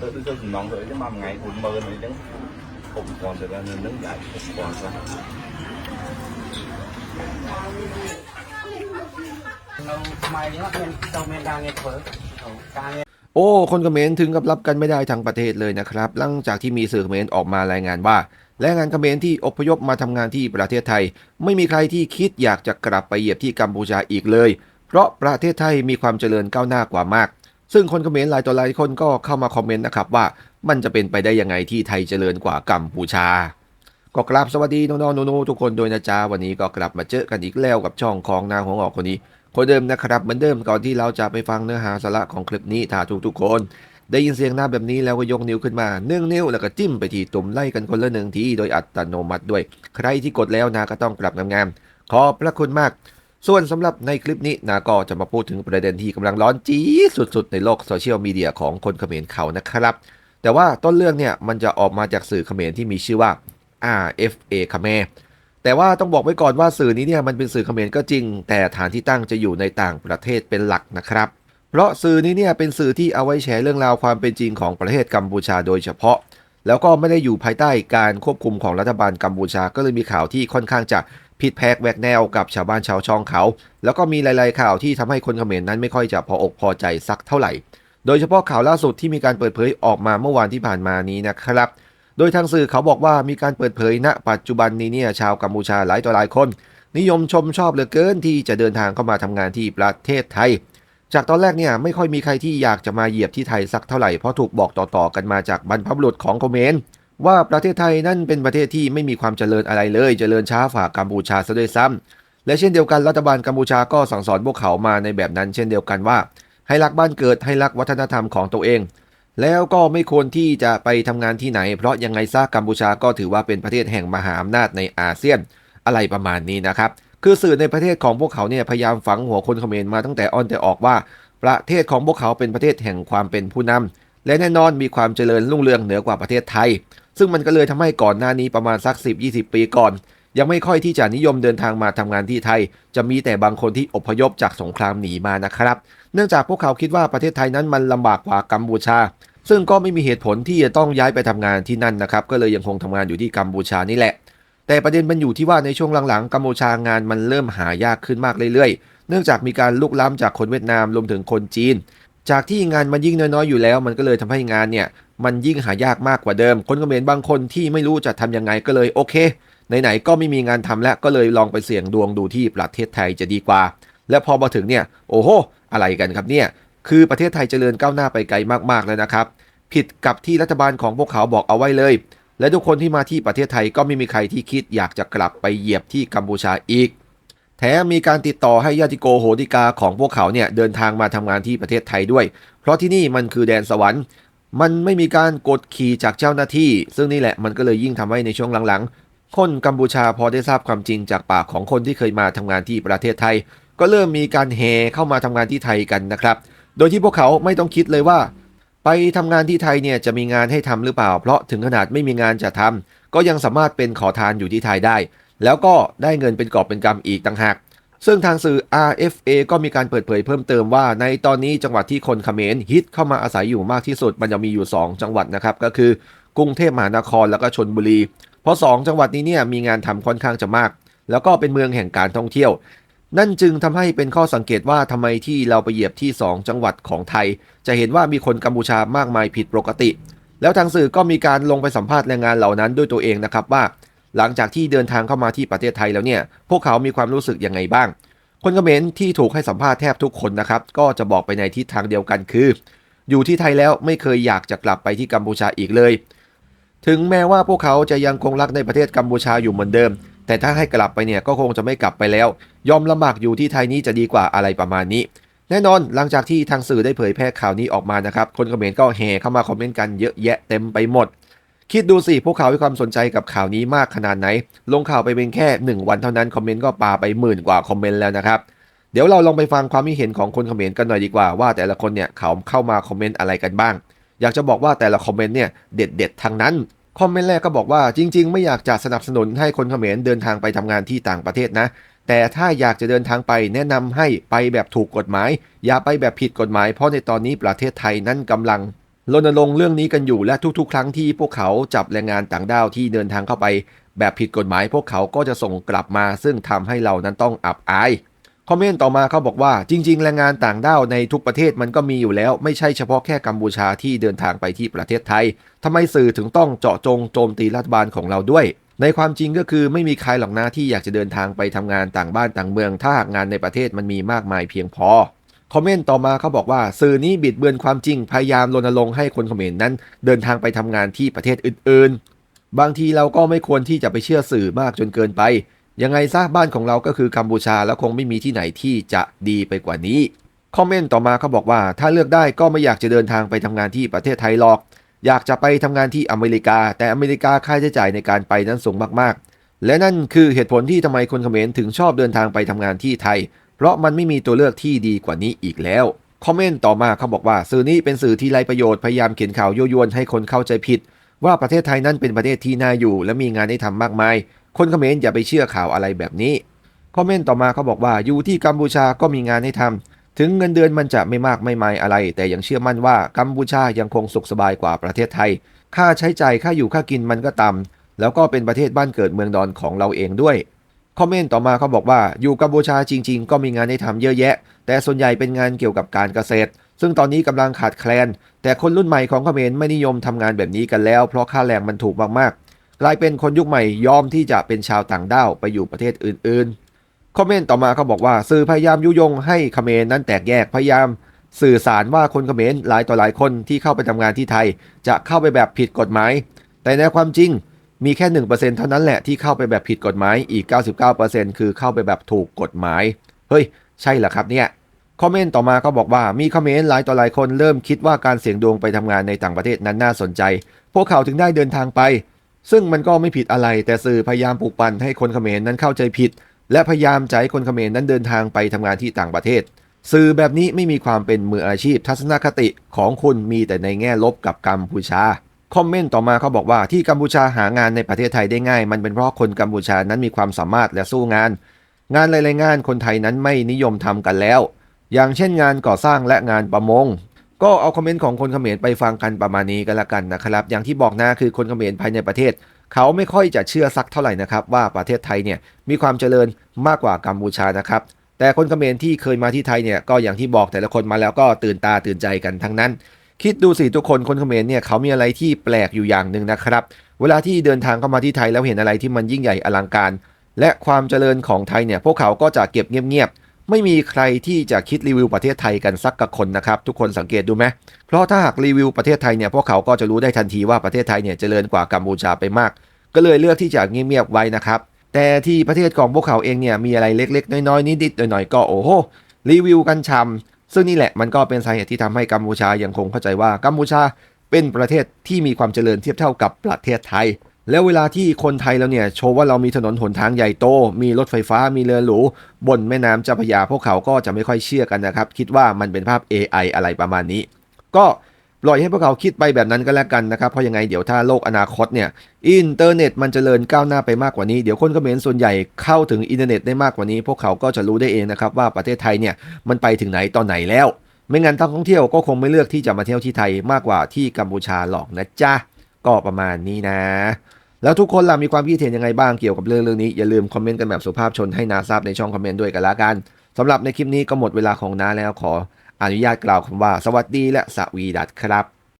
tôi tôi tôi nóng rồi chứ mà ngày cũng mơ này đứng cũng còn được là nên đứng dậy cũng còn sao เราทำไมเนี่ยเป็นเจ้าเมนดาเงินเฟ้อเอาการเงินโอ้ คนเขมรถึงกับรับกันไม่ได้ทั้งประเทศเลยนะครับ หลังจากที่มีสื่อเขมรออกมารายงานว่า แรงงานเขมรที่อพยพมาทำงานที่ประเทศไทย ไม่มีใครที่คิดอยากจะกลับไปเหยียบที่กัมพูชาอีกเลย เพราะประเทศไทยมีความเจริญก้าวหน้ากว่ามาก ซึ่งคนคอมเขมรหลายต่อหลายคนก็เข้ามาคอมเมนต์นะครับว่ามันจะเป็นไปได้ยังไงที่ไทยเจริญกว่ากัมพูชา ก็กลับสวัสดีน้องๆหนูๆทุกคนโดยนะจ๊ะวันนี้ก็กลับมาเจอกันอีกแล้วกับช่องของนางหัวงอกคนนี้คนเดิมนะครับเหมือนเดิมก่อนที่เราจะไปฟังเนื้อหาสาระของคลิปนี้ถ้าทุกทุกๆคน ได้ยินเสียงหน้าแบบนี้แล้วก็ยกนิ้วขึ้นมาหนึ่งนิ้วแล้วก็จิ้มไปที่ตุ่มไล่กันคนละหนึ่งทีโดยอัตโนมัติด้วย ใครที่กดแล้วนะก็ต้องปรับงามๆขอบพระคุณมาก ส่วนสำหรับในคลิปนี้นาก็จะมาพูดถึงประเด็นที่กำลังร้อนจี๊ดสุดๆ ในโลกโซเชียลมีเดียของคนเขมรเขานะครับ แต่ว่าต้นเรื่องเนี่ยมันจะออกมาจากสื่อเขมรที่มีชื่อว่า RFA คาเมแต่ว่าต้องบอกไว้ก่อนว่าสื่อนี้เนี่ยมันเป็นสื่อเขมรก็จริง แต่ฐานที่ตั้งจะอยู่ในต่างประเทศเป็นหลักนะครับ เพราะสื่อนี้เนี่ยเป็นสื่อที่เอาไว้แชร์เรื่องราวความเป็นจริงของประเทศกัมพูชาโดยเฉพาะ แล้วก็ไม่ได้อยู่ภายใต้การควบคุมของรัฐบาลกัมพูชา ก็เลยมีข่าวที่ค่อนข้างจะ ผิดแพกแวกแนวกับชาวบ้านชาวช่องเขา แล้วก็มีหลาย ๆ ข่าวที่ทำให้คนเขมรนั้นไม่ค่อยจะพออกพอใจสักเท่าไหร่ โดยเฉพาะข่าวล่าสุดที่มีการเปิดเผยออกมาเมื่อวานที่ผ่านมานี้นะครับ โดยทางสื่อเขาบอกว่ามีการเปิดเผยณ ปัจจุบันนี้เนี่ยชาวกัมพูชาหลายต่อหลายคน นิยมชมชอบเหลือเกินที่จะเดินทางเข้ามาทำงานที่ประเทศไทย จากตอนแรกเนี่ยไม่ค่อยมีใครที่อยากจะมาเหยียบที่ไทยสักเท่าไหร่เพราะถูกบอกต่อๆกันมาจากบรรพบุรุษของเขมร ว่าประเทศไทยนั่นเป็นประเทศที่ไม่มีความเจริญอะไรเลย เจริญช้าฝ่ากัมพูชาซะด้วยซ้ำและเช่นเดียวกันรัฐบาลกัมพูชาก็สั่งสอนพวกเขามาในแบบนั้น เช่นเดียวกันว่า ให้รักบ้านเกิดให้รักวัฒนธรรมของตัวเอง แล้วก็ไม่ควรที่จะไปทำงานที่ไหน เพราะยังไงซะกัมพูชาก็ถือว่าเป็นประเทศแห่งมหาอำนาจในอาเซียนอะไรประมาณนี้นะครับคือสื่อในประเทศของพวกเขาเนี่ยพยายามฝังหัวคนเขมรมาตั้งแต่อ้อนแต่ออกว่า ประเทศของพวกเขาเป็นประเทศแห่งความเป็นผู้นำ และแน่นอนมีความเจริญรุ่งเรืองเหนือกว่าประเทศไทย ซึ่งมันก็เลยทำให้ก่อนหน้านี้ประมาณสัก 10-20 ปีก่อน ยังไม่ค่อยที่จะนิยมเดินทางมาทำงานที่ไทย จะมีแต่บางคนที่อพยพจากสงครามหนีมานะครับ เนื่องจากพวกเขาคิดว่าประเทศไทยนั้นมันลำบากกว่ากัมพูชา ซึ่งก็ไม่มีเหตุผลที่จะต้องย้ายไปทำงานที่นั่นนะครับ ก็เลยยังคงทำงานอยู่ที่กัมพูชานี่แหละ แต่ประเด็นมันอยู่ที่ว่าในช่วงหลังๆกัมพูชางานมันเริ่มหายากขึ้นมากเรื่อยๆ เนื่องจากมีการลุกล้ำจากคนเวียดนามรวมถึงคนจีน จากที่งานมันยิ่งน้อยๆอยู่แล้ว มันก็เลยทำให้งานเนี่ยมันยิ่งหายากมากกว่าเดิม คนเขมรบางคนที่ไม่รู้จะทำยังไงก็เลยโอเคไหนๆก็ไม่มีงานทำแล้วก็เลยลองไปเสี่ยงดวงดูที่ประเทศไทยจะดีกว่า และพอมาถึงเนี่ยโอ้โหอะไรกันครับเนี่ยคือประเทศไทยเจริญก้าวหน้าไปไกลมากๆแล้วนะครับ ผิดกับที่รัฐบาลของพวกเขาบอกเอาไว้เลย และทุกคนที่มาที่ประเทศไทยก็ไม่มีใครที่คิดอยากจะกลับไปเหยียบที่กัมพูชาอีก แถมมีการติดต่อให้ญาติโกโหติกาของพวกเขาเนี่ยเดินทางมาทำงานที่ประเทศไทยด้วย เพราะที่นี่มันคือแดนสวรรค์ มันไม่มีการกดขี่จากเจ้าหน้าที่ ซึ่งนี่แหละมันก็เลยยิ่งทำให้ในช่วงหลังๆ คนกัมพูชาพอได้ทราบความจริงจากปากของคนที่เคยมาทำงานที่ประเทศไทย ก็เริ่มมีการแห่เข้ามาทำงานที่ไทยกันนะครับ โดยที่พวกเขาไม่ต้องคิดเลยว่า ไปทำงานที่ไทยเนี่ยจะมีงานให้ทำหรือเปล่า เพราะถึงขนาดไม่มีงานจะทำก็ยังสามารถเป็นขอทานอยู่ที่ไทยได้ แล้วก็ได้เงินเป็นกอบเป็นกำอีกต่างหาก ซึ่งทางสื่อ RFA ก็มีการเปิดเผยเพิ่มเติมว่า ในตอนนี้จังหวัดที่คนเขมรฮิตเข้ามาอาศัยอยู่มากที่สุดมันจะมีอยู่ 2 จังหวัดนะครับ ก็คือกรุงเทพมหานครแล้วก็ชนบุรี เพราะ 2 จังหวัดนี้เนี่ยมีงานทำค่อนข้างจะมาก แล้วก็เป็นเมืองแห่งการท่องเที่ยว นั่นจึงทำให้เป็นข้อสังเกตว่าทำไมที่เราไปเหยียบที่ 2 จังหวัดของไทย จะเห็นว่ามีคนกัมพูชามากมายผิดปกติ แล้วทางสื่อก็มีการลงไปสัมภาษณ์แรงงานเหล่านั้นด้วยตัวเองนะครับว่า หลังจากที่เดินทางเข้ามาที่ประเทศไทยแล้วเนี่ย พวกเขามีความรู้สึกยังไงบ้าง คนเขมรที่ถูกให้สัมภาษณ์แทบทุกคนนะครับ ก็จะบอกไปในทิศทางเดียวกันคือ อยู่ที่ไทยแล้วไม่เคยอยากจะกลับไปที่กัมพูชาอีกเลย ถึงแม้ว่าพวกเขาจะยังคงรักในประเทศกัมพูชาอยู่เหมือนเดิม แต่ถ้าให้กลับไปเนี่ยก็คงจะไม่กลับไปแล้ว ยอมลำบากอยู่ที่ไทยนี้จะดีกว่าอะไรประมาณนี้ แน่นอนหลังจากที่ทางสื่อได้เผยแพร่ข่าวนี้ออกมานะครับ คนเขมรก็แห่เข้ามาคอมเมนต์กันเยอะแยะเต็มไปหมด คิดดูสิ พวกเขาให้ความสนใจกับข่าวนี้มากขนาดไหน ลงข่าวไปเป็นแค่ 1 วันเท่านั้น คอมเมนต์ก็ปาไปหมื่นกว่าคอมเมนต์แล้วนะครับ เดี๋ยวเราลองไปฟังความคิดเห็นของคนเขมรกันหน่อยดีกว่าว่าแต่ละคนเนี่ยเขาเข้ามาคอมเมนต์อะไรกันบ้าง อยากจะบอกว่าแต่ละคอมเมนต์เนี่ยเด็ดๆทั้งนั้นคอมเมนต์แรกก็บอกว่าจริง ๆ ไม่อยากจะสนับสนุนให้คนเขมรเดินทางไปทำงานที่ต่างประเทศนะ แต่ถ้าอยากจะเดินทางไปแนะนำให้ไปแบบถูกกฎหมาย อย่าไปแบบผิดกฎหมาย เพราะในตอนนี้ประเทศไทยนั้นกำลัง รณรงค์เรื่องนี้กันอยู่และทุกๆ ครั้งที่พวกเขาจับแรงงานต่างด้าวที่เดินทางเข้าไป แบบผิดกฎหมาย พวกเขาก็จะส่งกลับมา ซึ่งทำให้เรานั้นต้องอับอายคอมเมนต์ต่อมาเขาบอกว่าจริง ๆ แรงงานต่างด้าวในทุกประเทศมันก็มีอยู่แล้ว ไม่ใช่เฉพาะแค่กัมพูชาที่เดินทางไปที่ประเทศไทยทำไมสื่อถึงต้องเจาะจงโจมตีรัฐบาลของเราด้วย ในความจริงก็คือไม่มีใครหรอกนะที่อยากจะเดินทางไปทำงานต่างบ้านต่างเมือง ถ้าหากงานในประเทศมันมีมากมายเพียงพอ คอมเมนต์ต่อมาเขาบอกว่า สื่อนี้บิดเบือนความจริงพยายามรณรงค์ให้คนเขมรนนั้น เดินทางไปทำงานที่ประเทศอื่นๆ บางทีเราก็ไม่ควรที่จะไปเชื่อสื่อมากจนเกินไป ยังไงซะบ้านของเราก็คือกัมพูชาแล้วคงไม่มีที่ไหนที่จะดีไปกว่านี้คอมเมนต์ต่อมาเขาบอกว่า ถ้าเลือกได้ก็ไม่อยากจะเดินทางไปทำงานที่ประเทศไทยหรอก อยากจะไปทำงานที่อเมริกา แต่อเมริกาค่าใช้จ่ายในการไปนั้นสูงมากๆ และนั่นคือเหตุผลที่ทำไมคนเขมรถึงชอบเดินทางไปทำงานที่ไทย เพราะมันไม่มีตัวเลือกที่ดีกว่านี้อีกแล้ว คอมเมนต์ต่อมาเขาบอกว่า สื่อนี้เป็นสื่อที่ไร้ประโยชน์พยายามเขียนข่าวยั่วยวนให้คนเข้าใจผิด ว่าประเทศไทยนั้นเป็นประเทศที่น่าอยู่ และมีงานให้ทำมากมาย คนเขมรอย่าไปเชื่อข่าวอะไรแบบนี้ คอมเมนต์ต่อมาเขาบอกว่าอยู่ที่กัมพูชาก็มีงานให้ทำถึงเงินเดือนมันจะไม่มากไม่ไมายอะไร แต่ยังเชื่อมั่นว่ากัมพูชายังคงสุขสบายกว่าประเทศไทย ค่าใช้จ่ายค่าอยู่ค่ากินมันก็ต่ำแล้วก็เป็นประเทศบ้านเกิดเมืองดอนของเราเองด้วย คอมเมนต์ต่อมาเขาบอกว่าอยู่กัมพูชาจริง ๆ ก็มีงานให้ทำเยอะแยะ แต่ส่วนใหญ่เป็นงานเกี่ยวกับการเกษตร ซึ่งตอนนี้กำลังขาดแคลน แต่คนรุ่นใหม่ของคอมเขมรไม่นิยมทำงานแบบนี้กันแล้ว เพราะค่าแรงมันถูกมากๆ กลายเป็นคนยุคใหม่ยอมที่จะเป็นชาวต่างด้าวไปอยู่ประเทศอื่นๆคอมเมนต์ต่อมาเขาบอกว่าสื่อพยายามยุยงให้เขมรนั้นแตกแยกพยายาม สื่อสารว่าคนคอมเขมรหลายต่อหลายคนที่เข้าไปทำงานที่ไทย จะเข้าไปแบบผิดกฎหมาย แต่ในความจริง มีแค่ 1%เท่านั้นแหละที่เข้าไปแบบผิดกฎหมาย อีก 99%คือเข้าไปแบบถูกกฎหมาย เฮ้ย ใช่เหรอครับเนี่ย คอมเมนต์ต่อมาก็บอกว่ามีคอมเมนต์หลายต่อหลายคนเริ่มคิดว่าการเสี่ยงดวงไปทำงานในต่างประเทศนั้นน่าสนใจ พวกเขาถึงได้เดินทางไป ซึ่งมันก็ไม่ผิดอะไร แต่สื่อพยายามปลุกปั่นให้คนเขมรนั้นเข้าใจผิด และพยายามจะให้คนเขมรนั้นเดินทางไปทำงานที่ต่างประเทศ สื่อแบบนี้ไม่มีความเป็นมืออาชีพทัศนคติของคุณมีแต่ในแง่ลบกับกัมพูชา คอมเมนต์ต่อมาเขาบอกว่าที่กัมพูชาหางานในประเทศไทยได้ง่าย มันเป็นเพราะคนกัมพูชานั้นมีความสามารถและสู้งาน งานหลายๆงานคนไทยนั้นไม่นิยมทำกันแล้ว อย่างเช่นงานก่อสร้างและงานประมง ก็เอาคอมเมนต์ของคนเขมรไปฟังกันประมาณนี้กันละกันนะครับ อย่างที่บอกนะคือคนเขมรภายในประเทศ เขาไม่ค่อยจะเชื่อสักเท่าไหร่นะครับ ว่าประเทศไทยเนี่ยมีความเจริญมากกว่ากัมพูชานะครับแต่คนเขมรที่เคยมาที่ไทยเนี่ยก็อย่างที่บอกแต่ละคนมาแล้วก็ตื่นตาตื่นใจกันทั้งนั้น คิดดูสิทุกคนคนเขมรเนี่ยเขามีอะไรที่แปลกอยู่อย่างหนึ่งนะครับ เวลาที่เดินทางเข้ามาที่ไทยแล้วเห็นอะไรที่มันยิ่งใหญ่อลังการ และความเจริญของไทยเนี่ยพวกเขาก็จะเก็บเงียบๆไม่มีใครที่จะคิดรีวิวประเทศไทยกันสักกับคนนะครับ ทุกคนสังเกตดูไหมเพราะถ้าหากรีวิวประเทศไทยเนี่ยพวกเขาก็จะรู้ได้ทันทีว่าประเทศไทยเนี่ยเจริญกว่ากัมพูชาไปมาก ก็เลยเลือกที่จะเงียบๆไว้นะครับแต่ที่ประเทศของพวกเขาเองเนี่ยมีอะไรเล็กๆ น้อยๆนิดๆหน่อยๆก็โอ้โหรีวิวกันชำ ซึ่งนี่แหละมันก็เป็นสาเหตุที่ทำให้กัมพูชายังคงเข้าใจว่ากัมพูชาเป็นประเทศที่มีความเจริญเทียบเท่ากับประเทศไทย แล้วเวลาที่คนไทยเราเนี่ยโชว์ว่าเรามีถนนหนทางใหญ่โต มีรถไฟฟ้ามีเรือหรูบนแม่น้ำเจ้าพระยาพวกเขาก็จะไม่ค่อยเชื่อกันนะครับ คิดว่ามันเป็นภาพ AI อะไรประมาณนี้ ก็ ปล่อยให้พวกเขาคิดไปแบบนั้นก็แล้วกันนะครับ เพราะยังไงเดี๋ยวถ้าโลกอนาคตเนี่ย อินเทอร์เน็ตมันจเจริญก้าวหน้าไปมากกว่านี้ เดี๋ยวคนเขมรส่วนใหญ่เข้าถึงอินเทอร์เน็ตได้มากกว่านี้ พวกเขาก็จะรู้ได้เองนะครับว่าประเทศไทยเนี่ยมันไปถึงไหนตอนไหนแล้ว ไม่งั้นนักท่องเที่ยวก็คงไม่เลือกที่จะมาเที่ยวที่ไทยมากกว่าที่กัมพูชาหรอกนะจ๊ะก็ประมาณนี้นะ แล้วทุกคนล่ะมีความคิดเห็นยังไงบ้างเกี่ยวกับเรื่องเรื่องนี้อย่าลืมคอมเมนต์กันแบบสุภาพชนให้นาทราบในช่องคอมเมนต์ด้วยกันละกันสำหรับในคลิปนี้ก็หมดเวลาของน้าแล้วขอ อนุญาตกล่าวคำว่าสวัสดีและสวีดัสครับ